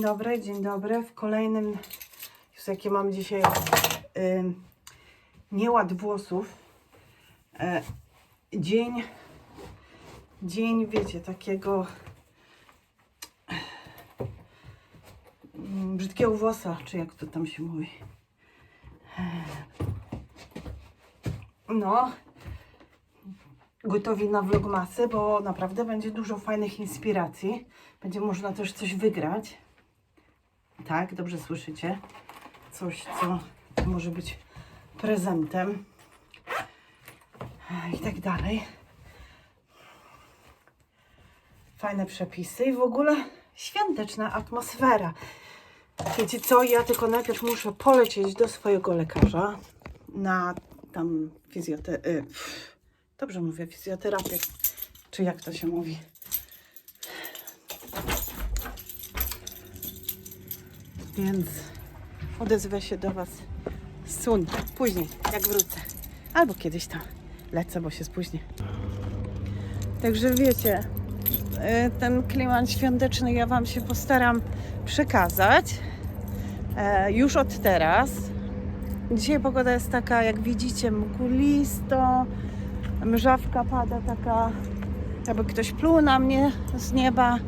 Dzień dobry, dzień dobry. W kolejnym, już jakie mam dzisiaj nieład włosów. E, dzień, dzień, wiecie, takiego brzydkiego włosa, czy jak to tam się mówi. E, No, gotowi na vlogmasy, bo naprawdę będzie dużo fajnych inspiracji. Będzie można też coś wygrać. Tak, dobrze słyszycie. Coś, co może być prezentem. I tak dalej. Fajne przepisy i w ogóle świąteczna atmosfera. Wiecie co, ja tylko najpierw muszę polecieć do swojego lekarza na tam fizjoterapię. Dobrze mówię, fizjoterapię. Czy jak to się mówi? Więc odezwę się do Was sun, później, jak wrócę. Albo kiedyś tam lecę, bo się spóźnię. Także wiecie, y, ten klimat świąteczny ja Wam się postaram przekazać e, już od teraz. Dzisiaj pogoda jest taka, jak widzicie, mgulisto, mrzawka pada taka, jakby ktoś pluł na mnie z nieba,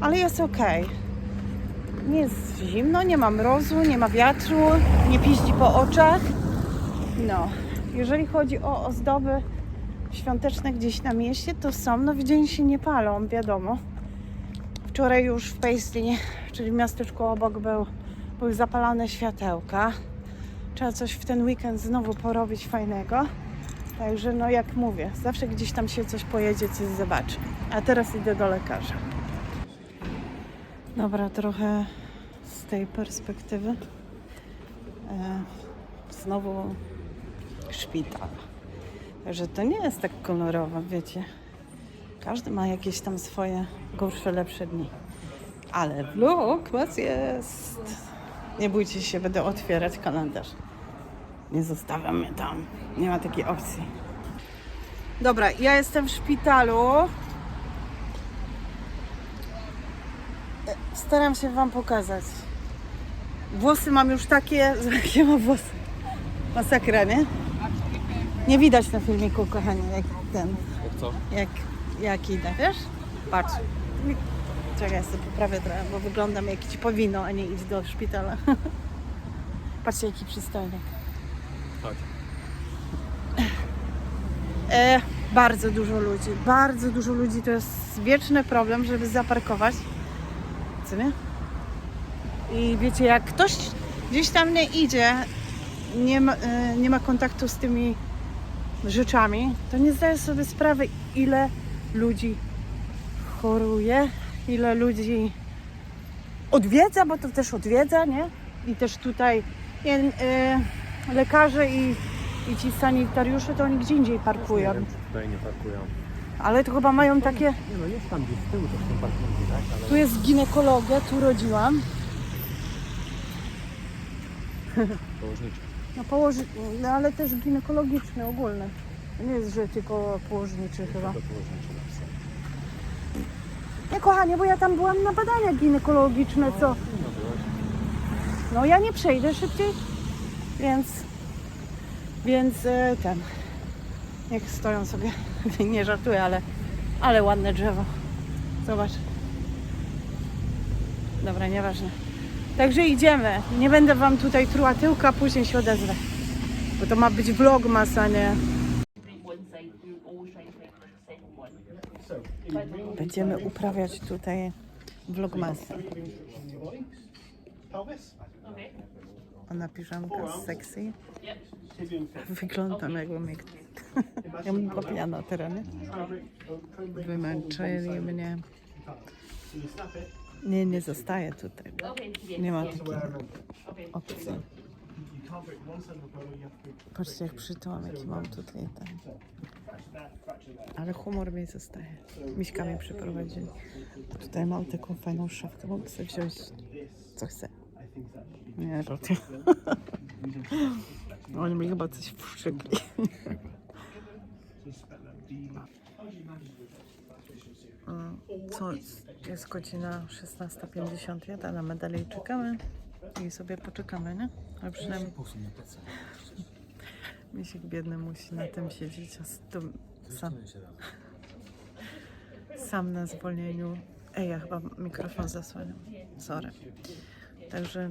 ale jest okej. Nie jest zimno, nie ma mrozu, nie ma wiatru, nie piździ po oczach. No, jeżeli chodzi o ozdoby świąteczne gdzieś na mieście, to są, no w dzień się nie palą, wiadomo. Wczoraj już w Paisley, czyli miasteczku obok był, były zapalone światełka. Trzeba coś w ten weekend znowu porobić fajnego. Także no jak mówię, zawsze gdzieś tam się coś pojedzie, coś zobaczy. A teraz idę do lekarza. Dobra, trochę z tej perspektywy. E, znowu szpital. Także to nie jest tak kolorowo, wiecie. Każdy ma jakieś tam swoje gorsze, lepsze dni. Ale vlog was jest. Nie bójcie się, będę otwierać kalendarz. Nie zostawiam mnie tam. Nie ma takiej opcji. Dobra, ja jestem w szpitalu. Staram się Wam pokazać. Włosy mam już takie, jakie mam włosy. Masakra, nie? Nie widać na filmiku, kochanie, jak ten, Jak co? jak, jak idę, wiesz? Patrz. Czekaj, ja sobie poprawię trochę, bo wyglądam jak ci powinno, a nie iść do szpitala. Patrzcie, jaki przystojnik. Chodź. E, bardzo dużo ludzi, bardzo dużo ludzi. To jest wieczny problem, żeby zaparkować. Co nie? I wiecie, jak ktoś gdzieś tam nie idzie, nie ma, e, nie ma kontaktu z tymi rzeczami, to nie zdaje sobie sprawy, ile ludzi choruje, ile ludzi odwiedza, bo to też odwiedza, nie? I też tutaj nie, e, lekarze i, i ci sanitariusze to oni gdzie indziej parkują. Tutaj nie parkują. Ale to chyba mają takie. Nie no, jest tam gdzieś z tyłu też są parkingi, tak? Ale Tu jest ginekologia, tu rodziłam. położniczy. No, położy... no ale też ginekologiczny ogólny. To nie jest, że tylko położniczy chyba. To. Nie kochanie, bo ja tam byłam na badania ginekologiczne, co? No byłaś. No ja nie przejdę szybciej, więc. Więc e, ten. Niech stoją sobie. nie żartuję, ale. Ale ładne drzewo. Zobacz. Dobra, nieważne. Także idziemy. Nie będę wam tutaj truła tyłka, później się odezwę. Bo to ma być vlogmas, a nie. Będziemy uprawiać tutaj vlogmasy. Ona piżamka sexy. Wyglądam jakbym jak... jakbym była pijana teraz, nie? Wymęczyli mnie. Nie, nie zostaję tutaj. Nie ma takiej opcji. Patrzcie jak przytyłam, jaki mam tutaj ten. Ale humor mi zostaje. Miśka mnie przyprowadzili. Tutaj mam taką fajną szafkę. Mogę sobie wziąć co chcę. Nie, żartuję. Oni mi chyba coś wszczykli. Mm, Co, Jest godzina 16.51, na medali czekamy i sobie poczekamy, nie? Ale przynajmniej. Misiek biedny musi na tym siedzieć, a tym sam, sam na zwolnieniu. Ej, ja chyba mikrofon zasłaniam. Sorry. Także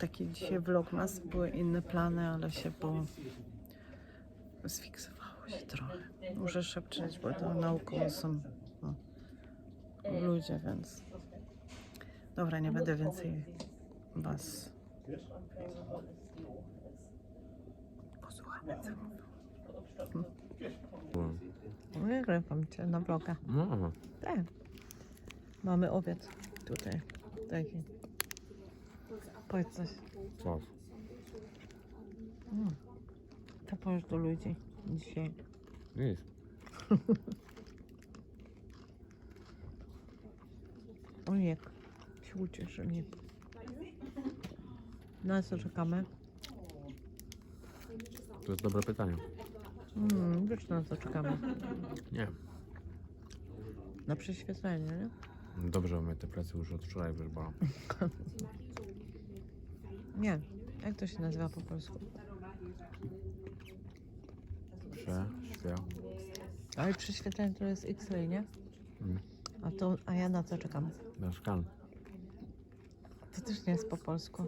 taki dzisiaj vlogmas, były inne plany, ale się po... sfiksowało się trochę. Muszę szepczeć, bo to naokoło są no, ludzie, więc... Dobra, nie będę więcej was... Posłuchamy, co mówią. Wygrywam cię na vloga. No, Tak. Mamy obiad tutaj. Taki. Powiedz coś. co? Mm. To powiesz do ludzi dzisiaj. Nic. Ojek. Się ucieszyli. Na co czekamy? To jest dobre pytanie. Mm, wiesz na co czekamy? Nie. Na prześwietlenie, nie? Dobrze, mnie te plecy już od wczoraj wyżbała. Nie. Jak to się nazywa po polsku? Prze, śpiew. Ale prześwietlenie to jest X-ray, nie? Mm. A to, a ja na co czekam? Na szkan. To też nie jest po polsku.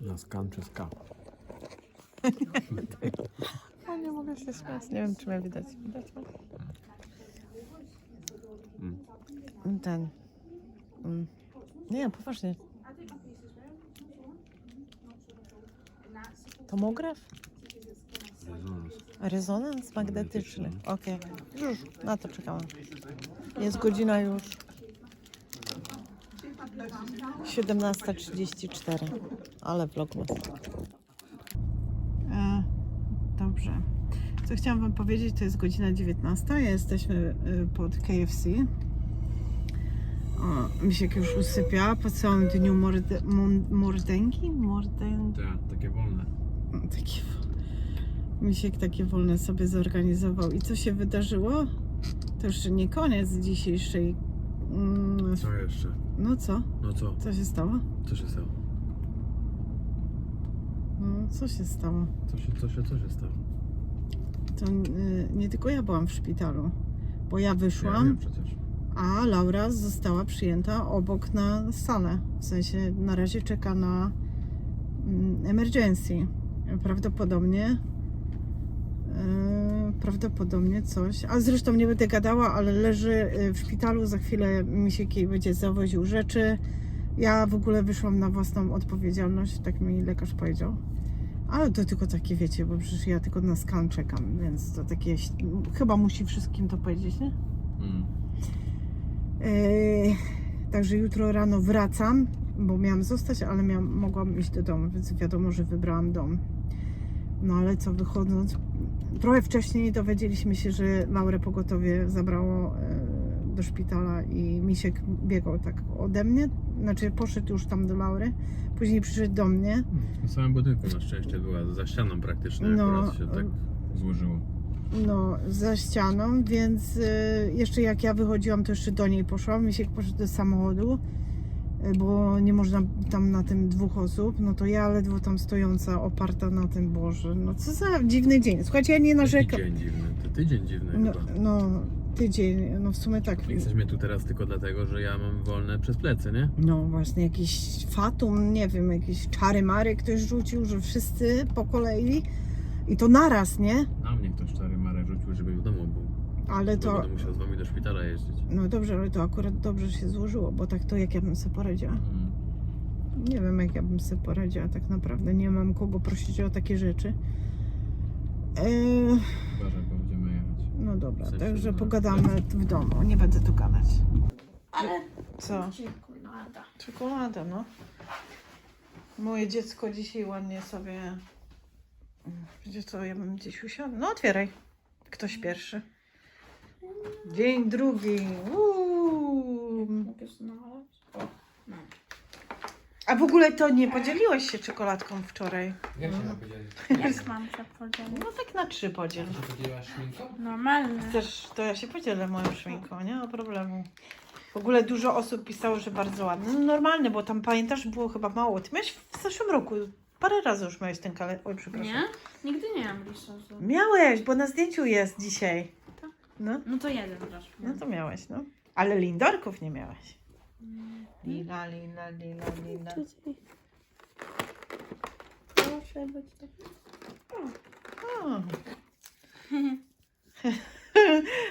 Na skan czy ska. O, nie mogę się śmiać. Nie wiem, czy mnie widać. Widać mnie? Mm. Ten. Mm. Nie, poważnie. Tomograf? Rezonans. Rezonans magnetyczny. Okej. Już, na to czekałam. Jest godzina już 17.34. Ale vlogmas. E, dobrze. Co chciałam Wam powiedzieć, to jest godzina 19. Jesteśmy y, pod KFC. O, Misiek już usypia po całym dniu morde, mon- mordęki? Mordęki? Tak, takie wolne. Takie, Misiek takie wolne sobie zorganizował. I co się wydarzyło? To jeszcze nie koniec dzisiejszej. Mm, Co jeszcze? No co? No co? Co się stało? Co się stało? No, co się stało? Co się, co się, co się stało? To y, nie tylko ja byłam w szpitalu, bo ja Ja wyszłam, wiem przecież. A Laura została przyjęta obok na salę. W sensie na razie czeka na mm, emergency. Prawdopodobnie y, prawdopodobnie coś. A zresztą nie będę gadała, ale leży y, w szpitalu. Za chwilę mi się jej będzie zawoził rzeczy. Ja w ogóle wyszłam na własną odpowiedzialność, tak mi lekarz powiedział. Ale to tylko takie wiecie, bo przecież ja tylko na skan czekam, więc to takie. Chyba musi wszystkim to powiedzieć, nie? Eee, także jutro rano wracam, bo miałam zostać, ale miałam, mogłam iść do domu, więc wiadomo, że wybrałam dom. No ale co, wychodząc, trochę wcześniej dowiedzieliśmy się, że Laurę pogotowie zabrało e, do szpitala i Misiek biegał tak ode mnie, znaczy poszedł już tam do Laury, później przyszedł do mnie. W samym budynku na szczęście była, za ścianą praktycznie No, akurat się tak złożyło. No, za ścianą, więc y, jeszcze jak ja wychodziłam, to jeszcze do niej poszłam. Misiek poszedł do samochodu, y, bo nie można tam na tym dwóch osób. No to ja ledwo tam stojąca, oparta na tym Boże. No co za dziwny dzień. Słuchajcie, ja nie narzekam. Tydzień dziwny, to tydzień dziwny No, chyba. no tydzień, no w sumie tak. Jesteśmy tu teraz tylko dlatego, że ja mam wolne przez plecy, nie? No właśnie, jakiś fatum, nie wiem, jakieś czary mary ktoś rzucił, że wszyscy po kolei. I to naraz, nie? Na mnie ktoś czary marę rzucił, żeby w domu był. Ale to. będę musiał z wami do szpitala jeździć. No dobrze, ale to akurat dobrze się złożyło, bo tak to jak ja bym sobie poradziła. Mm. Nie wiem, jak ja bym sobie poradziła tak naprawdę. Nie mam kogo prosić o takie rzeczy. Eee, Uważaj, bo będziemy jechać. no dobra, W sensie, także no, pogadamy w domu. Nie będę tu gadać. Ale Co? czekolada. Czekolada, no. Moje dziecko dzisiaj ładnie sobie... Wiecie co, ja bym gdzieś usiadła. No otwieraj. Ktoś pierwszy. Dzień drugi. Uuu. Mogę znaleźć? O, no. A w ogóle to nie podzieliłeś się czekoladką wczoraj. Jak się mam podzielić? Jak mam się podzielić? No tak na trzy podziel. Czy podzieliłaś szminką? Normalne. Chcesz, to ja się podzielę moją szminką, nie ma problemu. W ogóle dużo osób pisało, że bardzo ładne. No normalne, bo tam pamiętasz, było chyba mało. Ty miałeś w zeszłym roku, parę razy już miałeś ten kalendarz. Oj, przepraszam. Nie? Nigdy nie mam rysunku. Miałeś, bo na zdjęciu jest dzisiaj. Tak. No, No to jeden raz. no to miałeś, no. Ale lindorków nie miałeś. Lila, lila, lila, lila. Proszę być taki. O.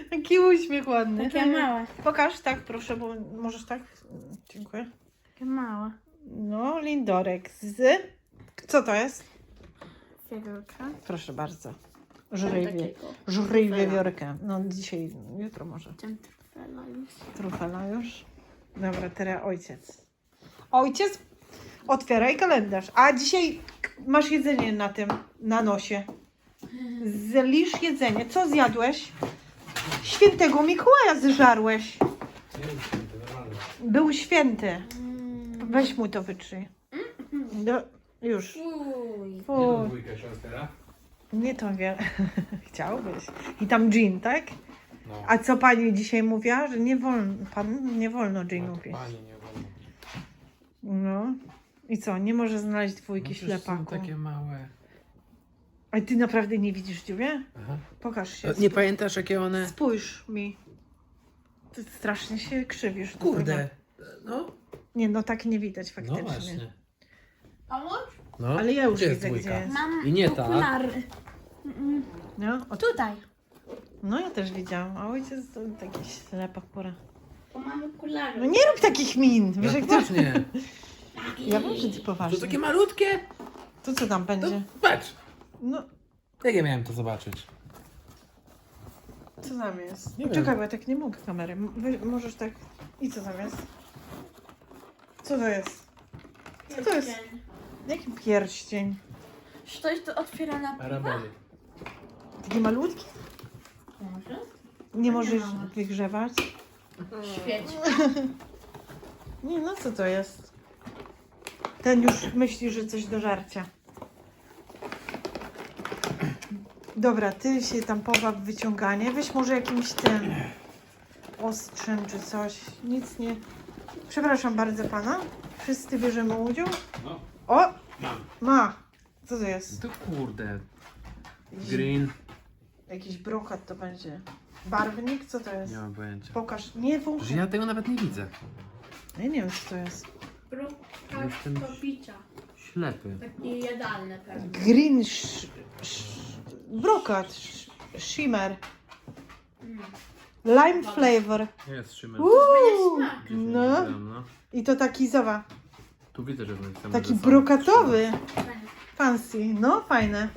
Taki uśmiech ładny. Takie małe. Pokaż tak, proszę, bo możesz tak. Dziękuję. Takie małe. No, lindorek z... Co to jest? Figurka. Proszę bardzo. Żurej, wie, Takiego. żurej trufela. wiewiórkę. No dzisiaj, jutro może. Trufela już. Trufela już. Dobra, teraz ojciec. Ojciec, otwieraj kalendarz. A dzisiaj masz jedzenie na tym, na nosie. Zlisz jedzenie. Co zjadłeś? Świętego Mikołaja zżarłeś. Był święty. Mm. Weź mu to wytrzyj. No, już. Fuj. Nie tą Fuj. dwójkę się otwiera? Nie to wiele. Chciałbyś. I tam gin, tak? No. A co pani dzisiaj mówiła? Że nie wolno, pan nie wolno ginu pić. Pani nie wolno. No. I co, nie może znaleźć dwójki No przecież są ślepaku. takie małe. A ty naprawdę nie widzisz dziubie? Aha. Pokaż się. Nie pamiętasz jakie one? Spójrz mi. Ty strasznie się krzywisz. do Kurde. tego. No, Nie, no tak nie widać no faktycznie. właśnie. Pomóż? No. Ale ja już Gdzie widzę, gdzie jest. Mam I nie ta. okulary. No, o, Tutaj. no ja też widziałam. A ojciec to taki ślepak pora. Bo mam okulary. No nie rób takich min. Wiesz, No jak to... poważnie. Ja wiem, że ty To poważnie. takie malutkie? To co tam To będzie? patrz. No, Jak ja miałem to zobaczyć? co tam jest? Nie wiem. Czekaj, bo ja tak nie mogę kamery. M- Wy, możesz tak... I co tam jest? Co to jest? Co to jest? Jaki pierścień? Czy to jest to otwiera na piwo? Arabeli. Taki malutki? Może? Nie możesz mama. wygrzewać? Świeć. Nie, no co to jest? Ten już myśli, że coś do żarcia. Dobra, ty się tam pobaw w wyciąganie. Weź może jakimś tym ostrzem czy coś. Nic nie. Przepraszam bardzo pana. Wszyscy bierzemy udział. No, O! Ma! Co to jest? To kurde. Green. Jakiś brokat to będzie. Barwnik? Co to jest? Nie mam pojęcia. Pokaż. Nie wąch. Że ja tego nawet nie widzę. Ja nie wiem co to jest. Jestem- do picia. Ślepy. Takie jadalne pewnie. Green sh, sh, brokat. Sh, shimmer. Mm. Lime flavor. Jest szymel. Uuu, smak. no. no. I to taki, zobacz, Tu widzę, że jest taki brokatowy. Fancy. No, fajne.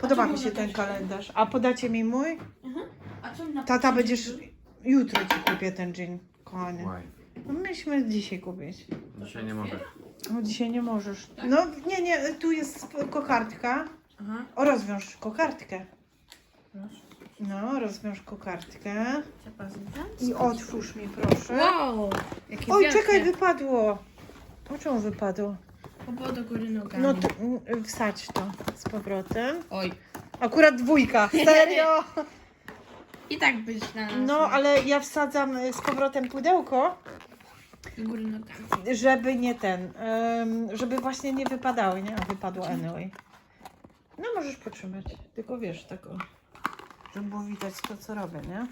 Podoba mi się ten kalendarz. A podacie mi mój? A co na Tata, będziesz... Jutro ci kupię ten kochanie. Łaj. No myśmy dzisiaj kupić. Dzisiaj nie mogę. No dzisiaj nie możesz. No nie, nie, tu jest kokardka. Aha. O, rozwiąż kokardkę. No, rozwiąż kokardkę. I otwórz mi, proszę. Wow! Oj, czekaj, wypadło. O czemu wypadło? Obo do góry nogami. No to mm, wsadź to z powrotem. Oj. Akurat dwójka. Serio? I tak byś na nas. No, ale ja wsadzam y, z powrotem pudełko, Do góry nogami. żeby nie ten, ym, żeby właśnie nie wypadały, nie? A wypadło anyway. No możesz potrzymać, tylko wiesz, tak o, żeby było widać to, co robię, nie?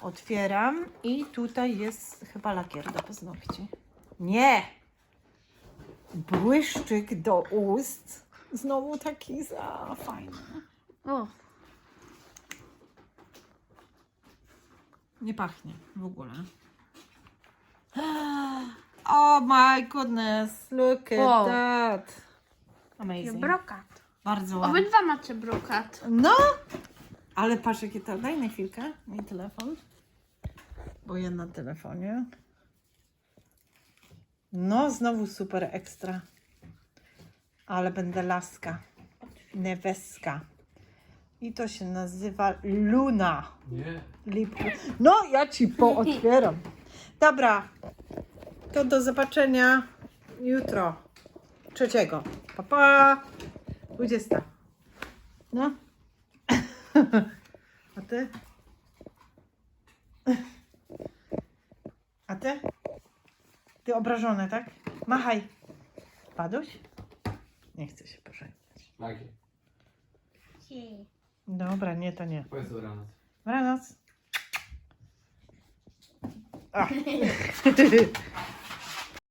Otwieram i tutaj jest chyba lakier do paznokci. Nie! Błyszczyk do ust. Znowu taki za fajny. O. Nie pachnie w ogóle. Oh my goodness, look at Wow. that. Amazing. Brokat. Bardzo ładnie. Obydwa macie brokat. No, ale patrz jakie to. Daj na chwilkę mój telefon. Bo ja na telefonie. No, znowu super ekstra. Ale będę laska. Neweska. I to się nazywa Luna. Nie. Lipku. No, ja ci pootwieram. Dobra, to do zobaczenia jutro. Trzeciego. Pa, pa. 20. No. A ty? A ty? Ty obrażone, tak? Machaj. Paduś? Nie chcę się pożegnać. Jakie? Dobra, nie, to nie. Powiedz dobranoc. Dobranoc. A.